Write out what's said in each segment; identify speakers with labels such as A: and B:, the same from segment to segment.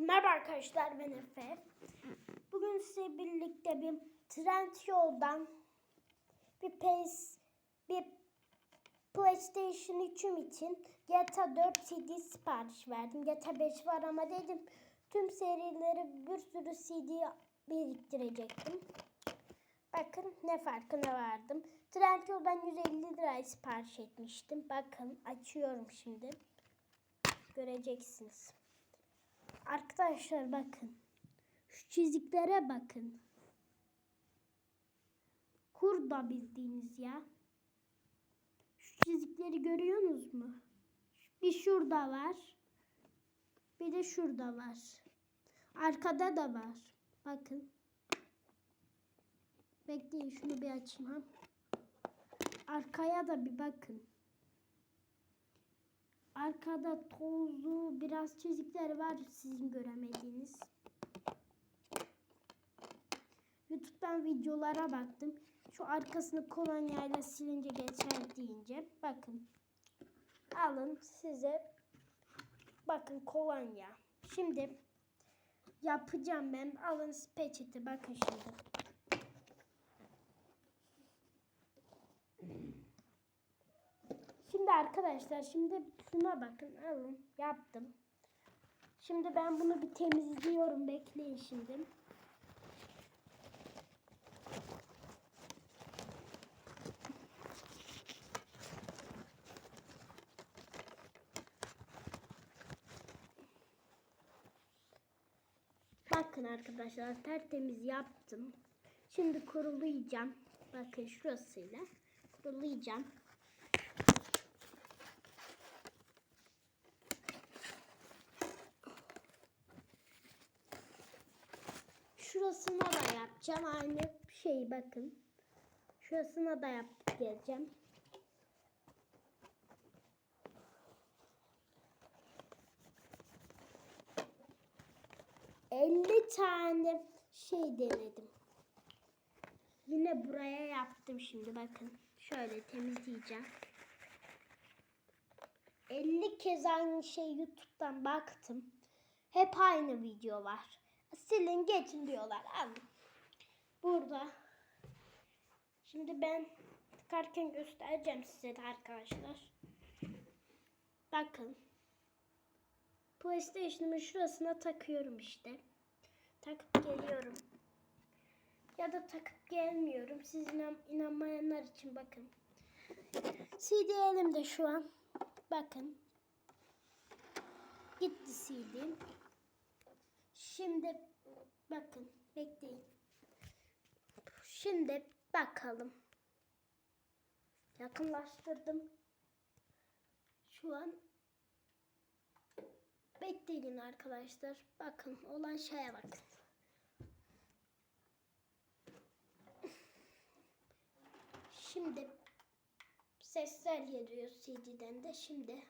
A: Merhaba arkadaşlar ben Efe. Bugün size birlikte bir trend yoldan bir PS bir PlayStation 3'üm için GTA 4 CD sipariş verdim. GTA 5 var ama dedim tüm serileri bir sürü CD biriktirecektim. Bakın ne farkına vardım. Trendyol'dan 150 liraya sipariş etmiştim. Bakın açıyorum şimdi. Göreceksiniz. Arkadaşlar bakın. Şu çiziklere bakın. Kurda bildiğiniz ya. Şu çizikleri görüyorsunuz mu? Bir şurada var. Bir de şurada var. Arkada da var. Bakın. Bekleyin şunu bir açayım. Arkaya da bir bakın. Arkada tozlu biraz çizikler var sizin göremediğiniz. YouTube'dan videolara baktım. Şu arkasını kolonyayla silince geçer deyince bakın. Alın size bakın kolonya. Şimdi yapacağım ben. Alın peçete bakın şimdi. Şimdi arkadaşlar şimdi şuna bakın alın yaptım. Şimdi ben bunu bir temizliyorum bekleyin şimdi. Bakın arkadaşlar tertemiz yaptım. Şimdi kurulayacağım. Bakın şurasıyla kurulayacağım. Şurasına da yapacağım. Aynı şey bakın. Şurasına da yapıp geleceğim. Elli tane şey denedim. Yine buraya yaptım şimdi bakın. Şöyle temizleyeceğim. 50 kez aynı şey YouTube'dan baktım. Hep aynı video var. Silin geçin diyorlar. Alın. Burada. Şimdi ben tıkarken göstereceğim size de arkadaşlar. Bakın. PlayStation'ımın şurasına takıyorum işte. Takıp geliyorum. Ya da takıp gelmiyorum. Siz inan inanmayanlar için bakın. CD elimde şu an. Bakın. Gitti CD'm. Şimdi bakın bekleyin. Şimdi bakalım. Yakınlaştırdım. Şu an bekleyin arkadaşlar. Bakın olan şeye bakın. Şimdi sesler geliyor CD'den de şimdi.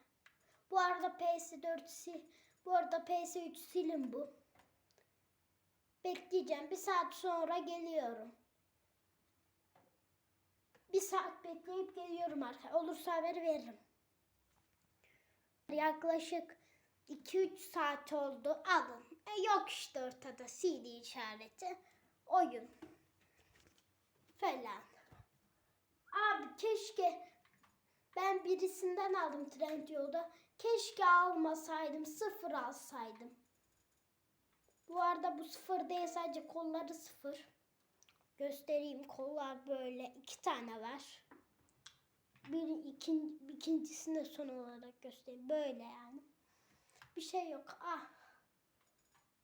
A: Bu arada PS4 si bu arada PS3 silin bu. Bekleyeceğim. Bir saat sonra geliyorum. Bir saat bekleyip geliyorum arkadaşlar. Olursa haber veririm. Yaklaşık 2-3 saat oldu. Alın. E, yok işte ortada CD işareti. Oyun. Falan. Abi keşke ben birisinden aldım Trendyol'da. Keşke almasaydım. Sıfır alsaydım. Bu arada bu sıfır değil sadece kolları sıfır. Göstereyim kollar böyle iki tane var. Bir ikin, ikincisini son olarak göstereyim. Böyle yani. Bir şey yok. Ah.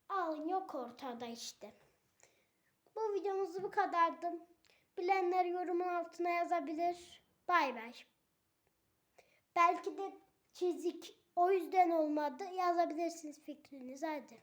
A: Alın yok ortada işte. Bu videomuz bu kadardı. Bilenler yorumun altına yazabilir. Bay bay. Belki de çizik o yüzden olmadı. Yazabilirsiniz fikrinizi. Hadi.